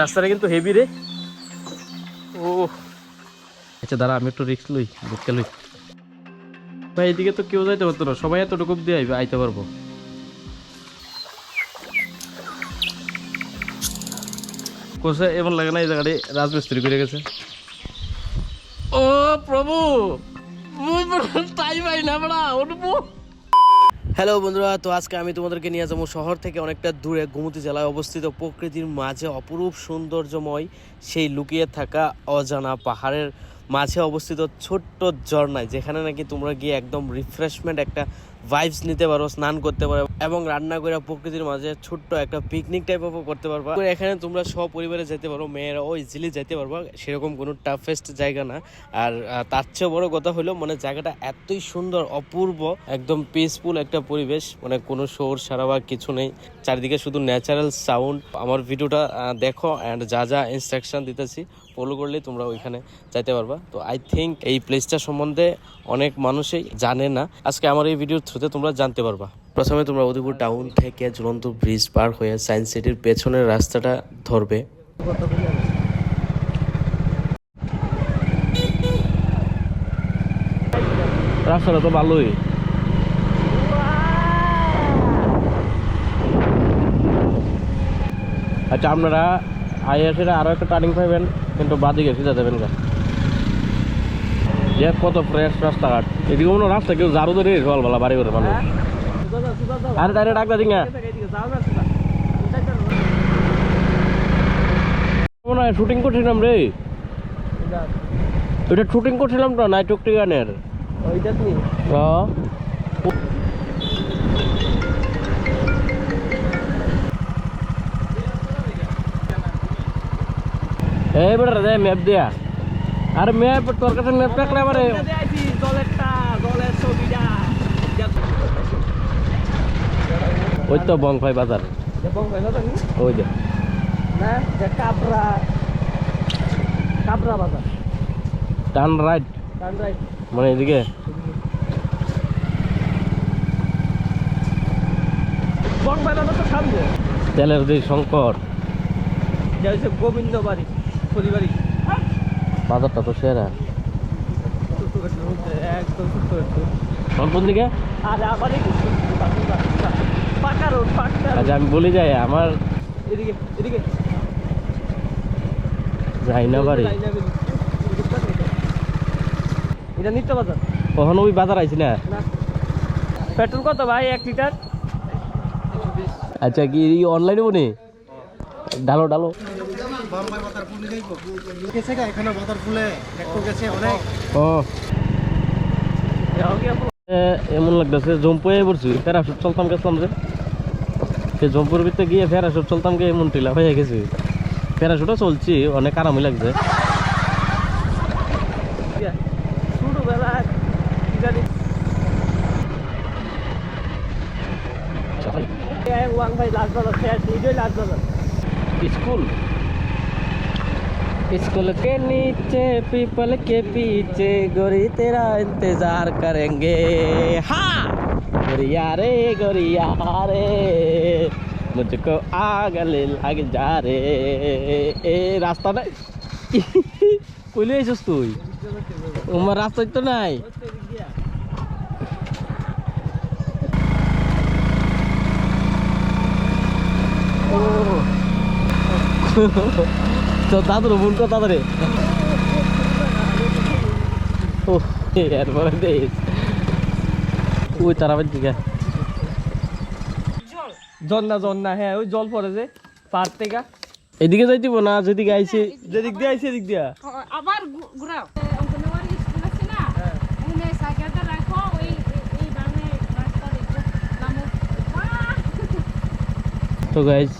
রাস্তাটা কিন্তু হেভি রে। ও আচ্ছা দাঁড়া আমি একটু রিক্স লই বুঝতে লই। ভাই এদিকে তো কেউ যাইতে পারতো না সবাই এতটুকু দিয়ে আইবে আইতে পারব। কোসে এমন লাগে না এই জায়গাটি রাজমিস্ত্রি করে গেছে। ও প্রভু! তাই ভাই না বড়া উঠবো হ্যালো বন্ধুরা, তো আজকে আমি তোমাদেরকে নিয়ে যাব শহর থেকে অনেকটা দূরে গোমতী জেলায় অবস্থিত প্রকৃতির মাঝে অপরূপ সৌন্দর্যময়, সেই লুকিয়ে থাকা অজানা পাহাড়ের মাঝে অবস্থিত ছোট্ট ঝর্ণায়, যেখানে নাকি তোমরা গিয়ে একদম রিফ্রেশমেন্ট একটা ভাইবস নিতে পারো, স্নান করতে পারো এবং রান্না করে প্রকৃতির মাঝে ছোট্ট একটা পিকনিক টাইপ অফ করতে পারবা। এখানে তোমরা সপরিবারে যেতে পারো মেয়েরাও ইজিলি যেতে পারবা, সেরকম কোনো টাফেস্ট জায়গা না। আর তার চেয়ে বড় কথা হলো মানে জায়গাটা এতই সুন্দর, অপূর্ব, একদম পিসফুল একটা পরিবেশ মানে কোনো শোর সারা বা কিছু নেই। চারিদিকে শুধু ন্যাচারাল সাউন্ড আমার ভিডিওটা দেখো অ্যান্ড যা যা ইনস্ট্রাকশন দিতেছি ফলো করলেই তোমরা ওইখানে যাইতে পারবা। তো আই থিঙ্ক এই প্লেসটা সম্বন্ধে অনেক মানুষই জানে না। আজকে আমার এই ভিডিওর থ্রুতে তোমরা জানতে পারবা। প্রথমে তোমরা উদয়পুর টাউন থেকে ঝুলন্ত ব্রিজ পার হয়ে সায়েন্স সিটির পেছনের রাস্তাটা ধরবে। রাস্তাটা তো ভালোই। আচ্ছা আপনারা আইএসের আরও একটা টার্নিং পাইবেন। কিন্তু বাদিকে সিধা যাবেন গা। যে কত ফ্রেশ রাস্তাঘাট এদিকে কোনো রাস্তা কেউ ঝাড়ু ধরে সকালবেলা বাড়ি করে মানুষ। আরে ডাইরেক্ট ডাক্তার দিঙ্গা মনে হয় শুটিং করছিলাম রে। ওইটা শুটিং করছিলাম তো নাই টুকটি গানের ওইটা এই বেটা দে ম্যাপ দিয়া। আরে ম্যাপ তোর কাছে ম্যাপ রাখলে আবার ওই তো বংফাই বাজার? ওই যে। টান রাইট মানে এদিকে। তেলের যে হচ্ছে গোবিন্দ বাড়ি বাজারটা তো সেরা। কোন আচ্ছা আমি বলে যাই আমার এদিকে এদিকে। যাই না বাড়ি এটা নিত্য বাজার। কখনো ওই বাজার আইছি না? পেট্রোল কত ভাই? এক লিটার? আচ্ছা কি অনলাইনে বনে? ডালো ডালো গেছে এখানে বাতার ফুলে গেছে অনেক। ও। যাও কি আপু? এ, এমন লাগতেছে জম্পুয়ে পড়ছি প্যারাশুট চলতাম গেছিলাম যে। সে জম্পুর ভিতরে গিয়ে প্যারাশুট চলতাম গিয়ে এমন টিলা হয়ে গেছে। প্যারাশুটও চলছি অনেক আরামই লাগছে। ছোটবেলা स्कूल स्कूल के नीचे पीपल के पीछे गोरी तेरा इंतजार करेंगे हाँ गोरिया रे गोरिया रे मुझको आग ले लग जा रे এ রাস্তা নাই কইলে আইছিস তুই আমার রাস্তায় তো নাই ও তো দাদুর বোন কত তাড়াতাড়ি ও এরপরে দেশ। ওই তারাবের দিকে। জন্না জন্না হ্যাঁ ওই জল পড়ে যে পার থেকে। এদিকে যাইতিব না যেদিকে আইছি যেদিক দিয়ে আইছে এদিক দিয়া। আবার ঘুরাও! তো গাইজ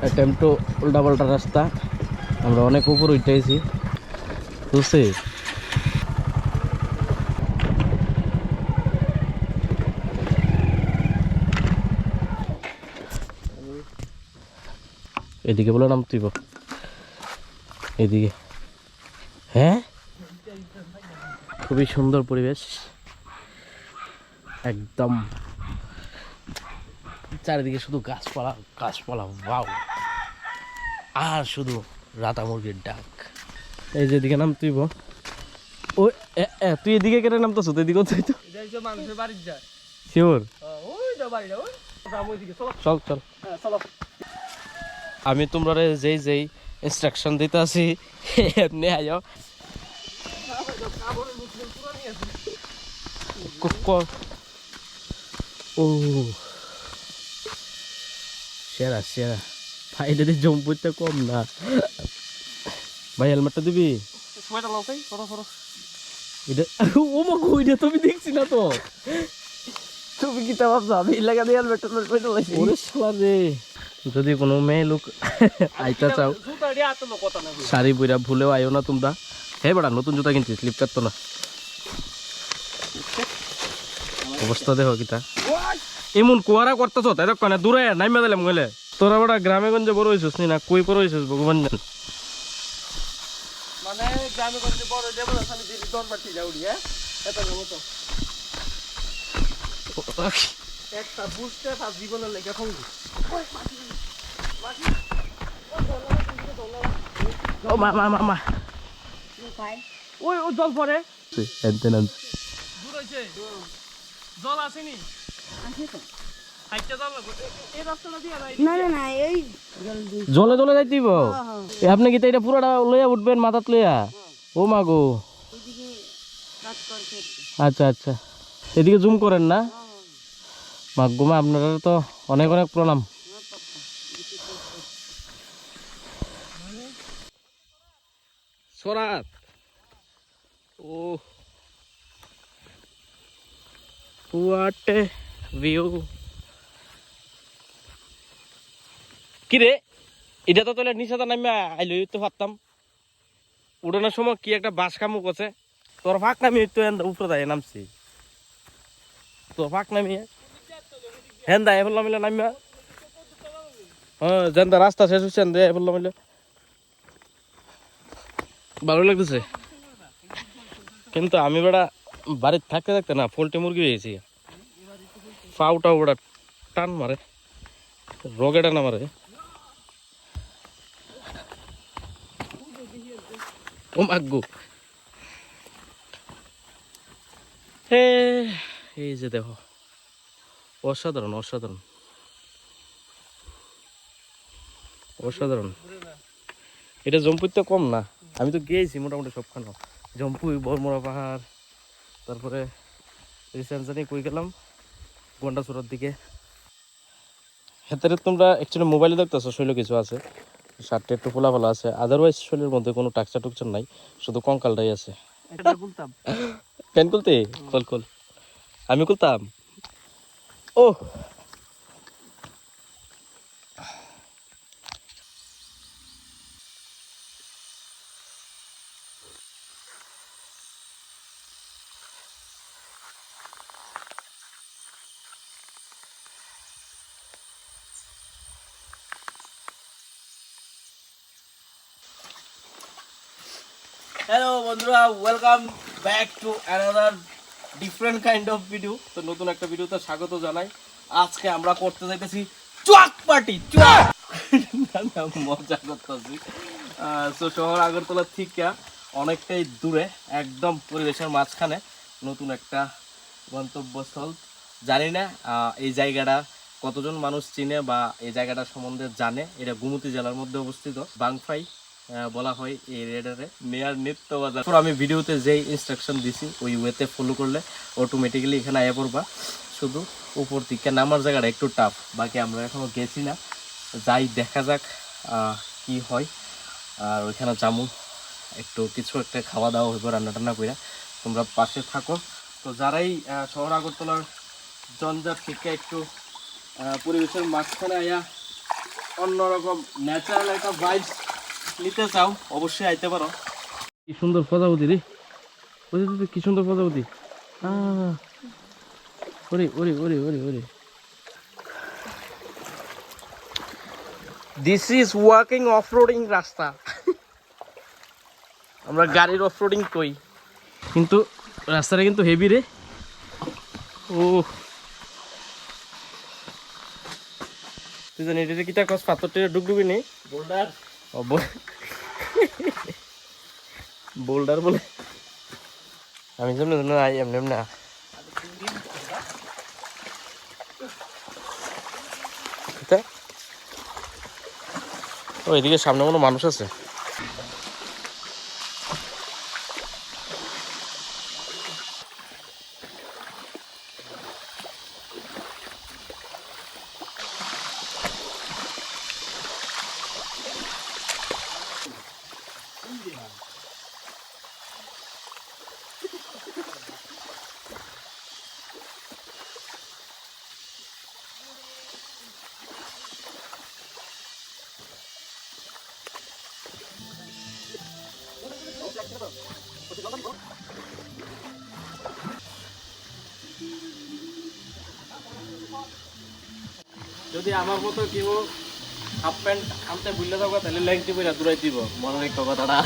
অ্যাটেম্প টু উল্টা পাল্টা রাস্তা। আমরা অনেক উপর উঠেছি বুঝছি? এদিকে বলে নাম তুইব। এদিকে। হ্যাঁ? খুবই সুন্দর পরিবেশ। একদম। চারিদিকে শুধু গাছপালা গাছপালা ওয়াও আর শুধু রাতা মুরগির ডাক। এই যে এদিকে নাম তুই ও তুই এদিকে কেটে নামতো তুই এদিকে তুই তো শিওর? তো চলো। চল হ্যাঁ, আমি তোমরা যেই যেই ইনস্ট্রাকশন দিতে আছি এমনি আয়ো। ও সেরা সেরা। দিয়ে জম্পুরটা কম না ভাই হেলমেটটা দিবি এটা ও মা গো তুমি দেখছি না তো তুমি কি তা ভাবছ আমি দিয়ে ওরে শালা রে যদি কোনো মেয়ে লোক আইতা চাও শাড়ি বইরা ভুলেও আইও না তোমরা হে বেড়া নতুন জুতা কিনছি স্লিপ কাটতো না অবস্থা দেখো কিতা এমন কুয়ারা করতেছ তাই তো দূরে নাইমা দিলাম গেলে তোরা বড় গ্রামে গঞ্জে বড় হয়েছিস নি না? কই বড় হয়েছিস ভগবান জান? মানে গ্রামে গঞ্জে বড় দেবো না আমি দিদি দর পাচ্ছি যাউড়ি হ্যাঁ? এত মতো একটা বুঝতে তার জীবনের লেগে ফঙ্গি ও মা মা মা মা। ওই ও জল পড়ে মেনটেন্যান্স জল আসেনি। হাইটটা জল না না না এই জলে জলে যাই দিব আপনি কি তো এটা পুরোটা লইয়া উঠবেন মাথাত লইয়া? ও মা গো। আচ্ছা আচ্ছা। এদিকে জুম করেন না? মাগো মা আপনারা তো অনেক অনেক প্রণাম। সরাত ও। হোয়াট ভিউ কি রে এটা তো তোলে নিচে নামে আইলো তো পারতাম উড়ানোর সময় কি একটা বাস কামুক আছে। তোর ফাঁক নামিয়ে তো এন উপরে দাঁড়িয়ে নামছি। তোর ফাঁক নামিয়ে। হেন দায় বললাম মিলে নামিয়া। হ্যাঁ যেন রাস্তা শেষ হচ্ছে দে বললাম মিলে ভালো লাগতেছে। কিন্তু আমি বেড়া বাড়িতে থাকতে থাকতে না, পোল্ট্রি মুরগি হয়েছি। পাউটা ওটা টান মারে, রোগেটা না মারে। ও মাগো হে এই যে দেখো, অসাধারণ অসাধারণ। অসাধারণ। এটা জম্পুর তো কম না। আমি তো গিয়েছি মোটামুটি সবখানে। জম্পুই বরমরা পাহাড়, তারপরে রিসেন্সানি কই গেলাম গন্ডাচুরার দিকে। হেতারে তোমরা অ্যাকচুয়ালি মোবাইলে দেখতেছো শৈল কিছু আছে। শার্টটা একটু ফোলা ফোলা আছে। আদারওয়াইজ শরীরের মধ্যে কোনো টাকচা টুকচার নাই শুধু কঙ্কালটাই আছে। প্যান খুলতে? খোল খোল। আমি খুলতাম? ও হ্যালো বন্ধুরা welcome back to another different kind of video তো নতুন একটা ভিডিওতে স্বাগত জানাই। আজকে আমরা করতে যাইতেছি চুয়াক পার্টি না, মজা করতেছি। তো শহর আগরতলা থেকে অনেকটাই দূরে একদম পরিবেশের মাঝখানে নতুন একটা গন্তব্যস্থল। জানি না এই জায়গাটা কতজন মানুষ চিনে বা এই জায়গাটা সম্বন্ধে জানে। এটা গুমতি জেলার মধ্যে অবস্থিত বাংফাই। বলা হয় এই রেডারে। নেয়ার নিত্য বাজার। তারপর আমি ভিডিওতে যেই ইনস্ট্রাকশন দিছি, ওই ওয়েতে ফলো করলে অটোমেটিক্যালি এখানে আয়া পড়বা। শুধু উপর থেকে নামার জায়গাটা একটু টাফ বাকি আমরা এখনও গেছি না। যাই দেখা যাক কি হয়। আর ওইখানে জামু একটু কিছু একটা খাওয়া দাওয়া হইব, রান্না টান্না করে তোমরা পাশে থাকো। তো যারাই শহর আগরতলার জঞ্জাট থেকে একটু পরিবেশের মাঝখানে আয়া অন্যরকম ন্যাচারাল একটা ভাইবস নিতে চাও অবশ্যই আইতে পারো। কি সুন্দর প্রজাপতি রে। ওই যে, কি সুন্দর প্রজাপতি। ওরে ওরে ওরে ওরে ওরে। This is walking of roading রাস্তা। আমরা গাড়ির অফ রোডিং কই। কিন্তু রাস্তাটা কিন্তু হেভি রে। ও তুই জানি এটা কিটা কস পাথর টেরে ডুবডুবি নেই? বোল্ডার বোল্ডার বলে। আমি যেমন যেমন আই এমনি এমনি না। ওইদিকে সামনে কোনো মানুষ আছে? যদি আমার মতো কেউ হাফ প্যান্ট আনতে ভুললে থাকো তাহলে লেংটি বইরা দূরাই দিব। মনে রেখো কথাটা।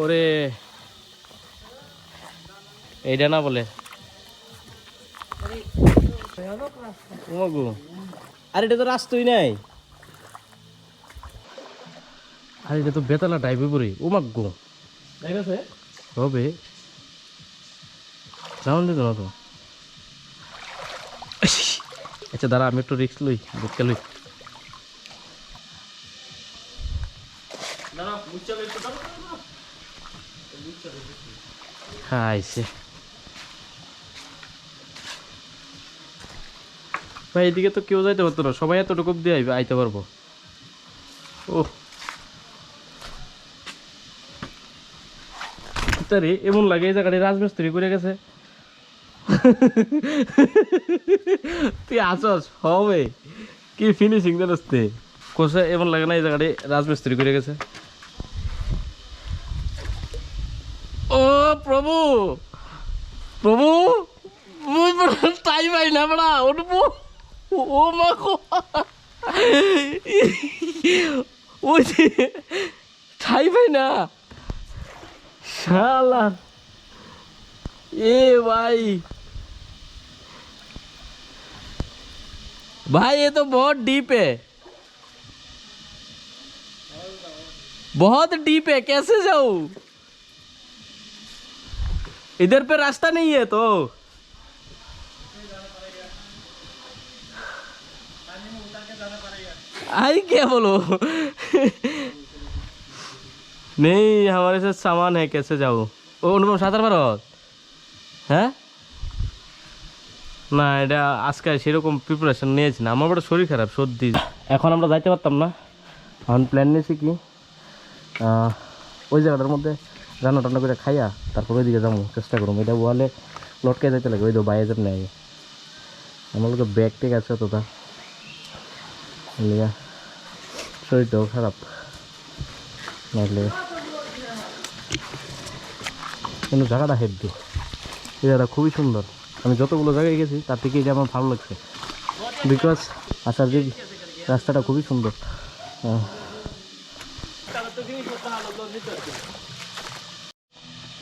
ওরে এইটা না বলে। আরে এটা তো রাস্তাই নাই। আরে এটা তো বেতালা টাইপে ওমাগো ঠিক আছে। হবে। রাউন্ড দিত না তো আচ্ছা দাঁড়া আমি একটু রিক্স লই বুঝতে লই। হ্যাঁ ভাই এদিকে তো কেউ যাইতে পারতো না। সবাই এতটুকু দিয়ে আইতে পারব। তারে এমন লাগে এই জায়গাটা রাজমিস্ত্রি করে গেছে। তুই আসস, হবে। কি ফিনিশিং জানাস তে? কোসে এমন লাগে না এই জায়গাটা রাজমিস্ত্রি করে গেছে। ও, প্রভু! প্রভু! তাই পাই ঠাই পাই না। শালা। ए भाई भाई ये तो बहुत डीप है बहुत डीप है कैसे जाऊँ इधर पे रास्ता नहीं है तो आई क्या बोलो नहीं हमारे साथ सामान है कैसे जाऊँ ও অনুপম সাঁতার পারো হ্যাঁ না এটা আজকে সেরকম প্রিপারেশন নিয়েছি না আমার বড় শরীর খারাপ সর্দি এখন আমরা যাইতে পারতাম না এখন প্ল্যান নিয়েছি কি আহ, ওই জায়গাটার মধ্যে রান্না টান্না করে খাইয়া তারপর ওইদিকে যাবো চেষ্টা করবো এটা ওয়ালে লটকে যাইতে লাগে ওই তো বাইরে যাবে নেই আমার লোকের ব্যাগ টেক আছে তো তা লিগা শরীরটাও খারাপ নাইলে কিন্তু জায়গাটা হেভি এই জায়গাটা খুবই সুন্দর। আমি যতগুলো জায়গায় গেছি তার থেকে এটা আমার ভালো লাগছে। বিকজ আসার যে রাস্তাটা খুবই সুন্দর।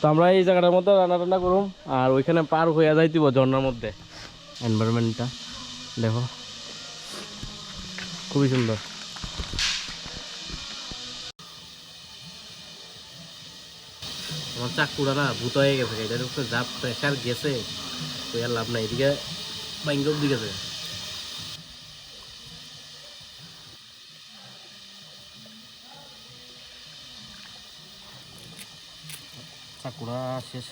তো আমরা এই জায়গাটার মধ্যে রান্না টান্না করুম আর ওইখানে পার হইয়া যাইতিব ঝর্ণার মধ্যে। এনভায়রনমেন্টটা দেখো। খুবই সুন্দর। আমার চাকুটা না ভূত হয়ে গেছে, এটার উপরে যা প্রেশার গেছে তো আর লাভ নাই, এদিকে বাইঙ্গব দিকে গেছে। চাকুরা শেষ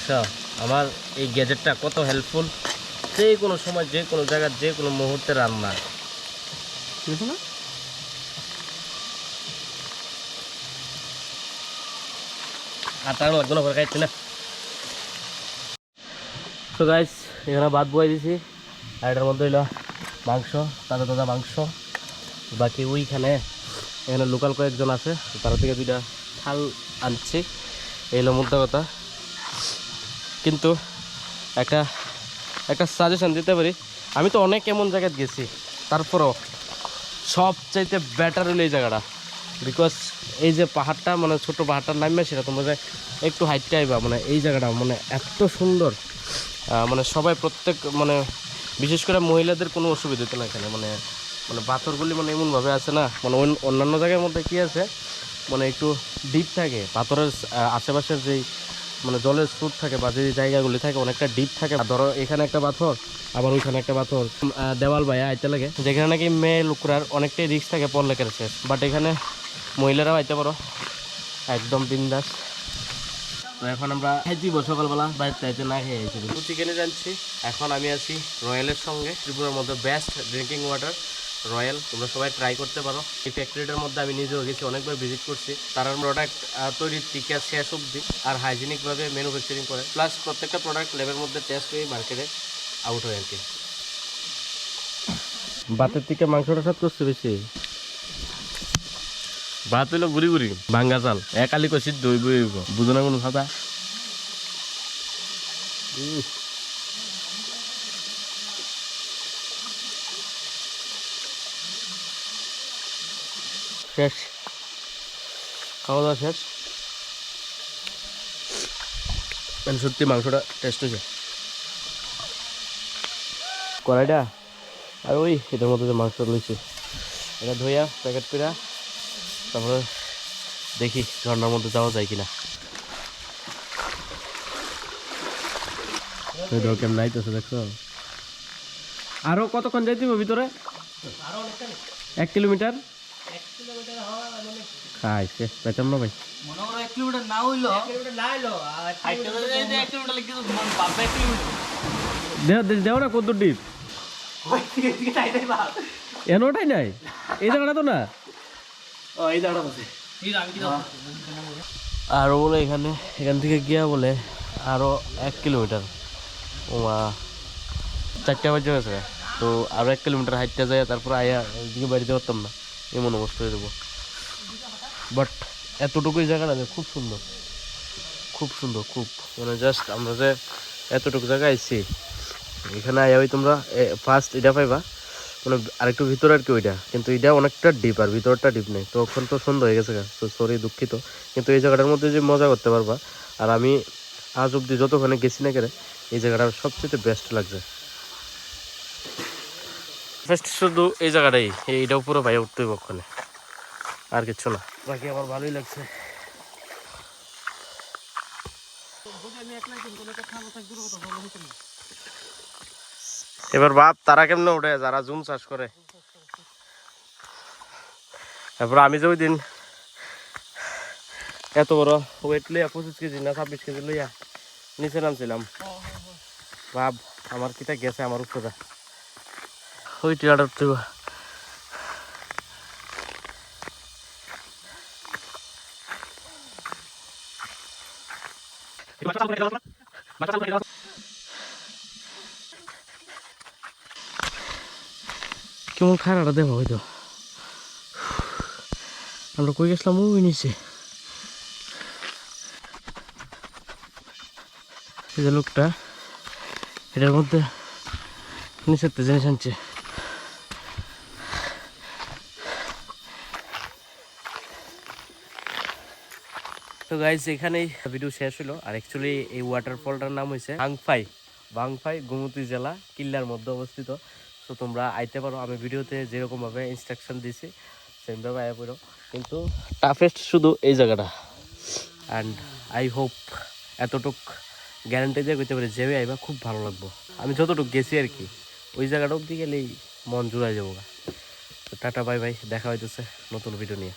দেখছ আমার এই গ্যাজেটটা কত হেল্পফুল যে কোনো সময় যে কোনো জায়গায় যে কোনো মুহূর্তে রান্না। লাগবে না খাইছি না। তো গাইস এখানে ভাত বয়ে দিছি। আর এটার মধ্যে হইল মাংস তাজা তাজা মাংস। বাকি ওইখানে এখানে লোকাল কয়েকজন আছে। তারা থেকে দুইটা থাল আনছি। এই হলো মুদ্রা কথা। কিন্তু একটা একটা সাজেশন দিতে পারি। আমি তো অনেক এমন জায়গায় গেছি, তারপরও সবচাইতে বেটার হলো এই জায়গাটা। বিকজ এই যে পাহাড়টা মানে ছোট পাহাড়টার নামবে সেটা তোমরা একটু হাইটটা আইবা মানে এই জায়গাটা মানে এত সুন্দর। মানে সবাই প্রত্যেক মানে বিশেষ করে মহিলাদের কোনো অসুবিধা হতো না এখানে মানে মানে পাথরগুলি মানে এমনভাবে আছে না মানে অন্য- অন্যান্য জায়গার মধ্যে কি আছে মানে একটু ডিপ থাকে। পাথরের আশেপাশের যেই মানে জলের স্রোত থাকে বা যে জায়গাগুলি থাকে অনেকটা ডিপ থাকে। ধরো এখানে একটা পাথর, আবার ওইখানে একটা পাথর। দেওয়াল ভাইয়া, আইতে লাগে। যেখানে নাকি মেয়ে লোকরার অনেকটাই রিস্ক থাকে পড়লে কেড়েছে বাট এখানে মহিলারাও আইতে পারো। একদম বিন্দাস। তো এখন আমরা খাইতেই সকালবেলা বাড়িতে আইতে না খেয়ে আইছি। চিকেনে জানছি, এখন আমি আছি রয়্যালের সঙ্গে। ত্রিপুরার মধ্যে বেস্ট ড্রিঙ্কিং ওয়াটার রয়্যাল তোমরা সবাই ট্রাই করতে পারো। এই ফ্যাক্টরিটার মধ্যে আমি নিজেও গেছি অনেকবার ভিজিট করছি। তার প্রোডাক্ট তৈরির থেকে শেষ অবধি আর হাইজেনিকভাবে ম্যানুফ্যাকচারিং করে। প্লাস প্রত্যেকটা প্রোডাক্ট লেবের মধ্যে টেস্ট হয়ে মার্কেটে আউট হয় আর কি বাতের থেকে মাংসটা সাত করছে বেশি? ভাত হইল গুড়ি গুড়ি। ভাঙ্গা চাল। এক আলি কষি দই বই বুঝো না কোনো কথা শেষ। খাওয়া দাওয়া শেষ। মানে সত্যি মাংসটা টেস্ট হয়েছে। কড়াইটা? আর ওই এটার মধ্যে যে মাংস রয়েছে। এটা ধুইয়া প্যাকেট করে তারপরে দেখি ঝর্ণার মধ্যে যাওয়া যায় কিনা। কেমন নাইতেছে দেখছ? আরও কতক্ষণ যাইতে ভিতরে? এক কিলোমিটার? খাইছে বলে এখানে, এখান থেকে গিয়া বলে আরও এক কিলোমিটার। ও চারটা বাজে গেছে। তো আরও এক কিলোমিটার হাইটটা যায় তারপর আয়া এদিকে বাড়িতে পারতাম না। এমন অবস্থা হয়ে দেবো বাট এতটুকুই জায়গাটা খুব সুন্দর। খুব সুন্দর, খুব। মানে জাস্ট আমরা যে এতটুকু জায়গা আইছি, এখানে আয়া ওই তোমরা ফার্স্ট এটা পাইবা মানে আরেকটু ভিতরে আর কি ওইটা। কিন্তু এটা অনেকটা ডিপ আর ভিতরটা ডিপ নেই। তো ওখান তো সুন্দর হয়ে গেছে তো সরি দুঃখিত। কিন্তু এই জায়গাটার মধ্যে যে মজা করতে পারবা, আর আমি আজ অব্দি যতক্ষণে গেছি না কেন, এই জায়গাটা সবচেয়ে বেস্ট লাগছে। বেস্ট শুধু এই জায়গাটাই এইটাও পুরো ভাই উঠতে ওখানে আর কিচ্ছু না। বাকি আমার ভালোই লাগছে। এবার বাপ তারা কেমনে উঠে? যারা জুম চাষ করে। তারপর আমি যে ওই দিন এত বড় ওয়েট লইয়া পঁচিশ কেজি না ছাব্বিশ কেজি লইয়া নিচে নামছিলাম। বাপ আমার কিটা গেছে আমার উপরে। ওই টিয়াটা উঠতে হবে। কেমন খারাপটা দেবো হয়তো? আমরা কই গেছিলাম? ওই নিচে। এই যে লোকটা, এটার মধ্যে নিচের জিনিস আনছে। তো গাইজ এখানেই ভিডিও শেষ হলো। আর অ্যাকচুয়ালি এই ওয়াটারফলটার নাম হয়েছে বাংফাই। বাংফাই গোমতী জেলা, কিল্লার মধ্যে অবস্থিত। তো তোমরা আইতে পারো, আমি ভিডিওতে যেরকমভাবে ইনস্ট্রাকশন দিছি সেমভাবে আয়া পড়ো। কিন্তু টাফেস্ট শুধু এই জায়গাটা। অ্যান্ড আই হোপ এতটুক গ্যারান্টি দিয়ে করতে পারি যেবে আইবা খুব ভালো লাগবো। আমি যতটুকু গেছি আর কি, ওই জায়গাটা অব্দি গেলেই মন জুড়াই যাব টাটা বাই বাই দেখা হইতেছে নতুন ভিডিও নিয়ে।